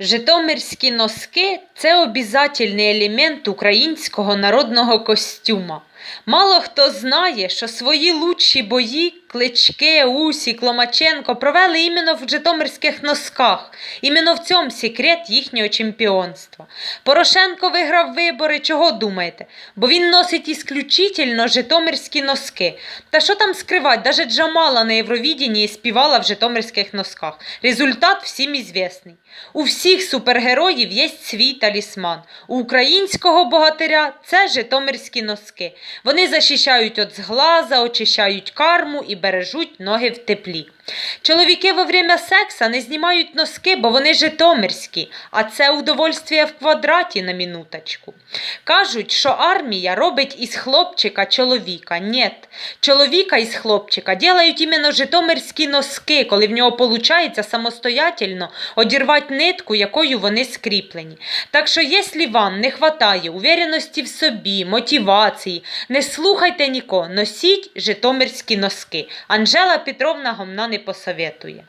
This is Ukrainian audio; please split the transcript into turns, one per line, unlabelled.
Житомирські носки це обязательний елемент українського народного костюма. Мало хто знає, що свої лучші бої Клички, Усік, Ломаченко провели іменно в житомирських носках. Іменно в цьому секрет їхнього чемпіонства. Порошенко виграв вибори, чого думаєте? Бо він носить ісключительно житомирські носки. Та що там скривать, даже Джамала на Євровідінні співала в житомирських носках. Результат всім ізвісний. У всіх супергероїв є свій талісман. У українського богатиря це житомирські носки. Вони захищають від зглаза, очищають карму і бережуть ноги в теплі. Чоловіки во время секса не знімають носки, бо вони житомирські, а це удовольствие в квадраті на минуточку. Кажуть, що армія робить із хлопчика чоловіка. Нєт. Чоловіка із хлопчика ділають іменно житомирські носки, коли в нього виходить самостоятельно одірвати нитку, якою вони скріплені. Так що, якщо вам не вистачає увереності в собі, мотивації, не слухайте нікого, носіть житомирські носки. Анжела Петровна гомна не посоветує.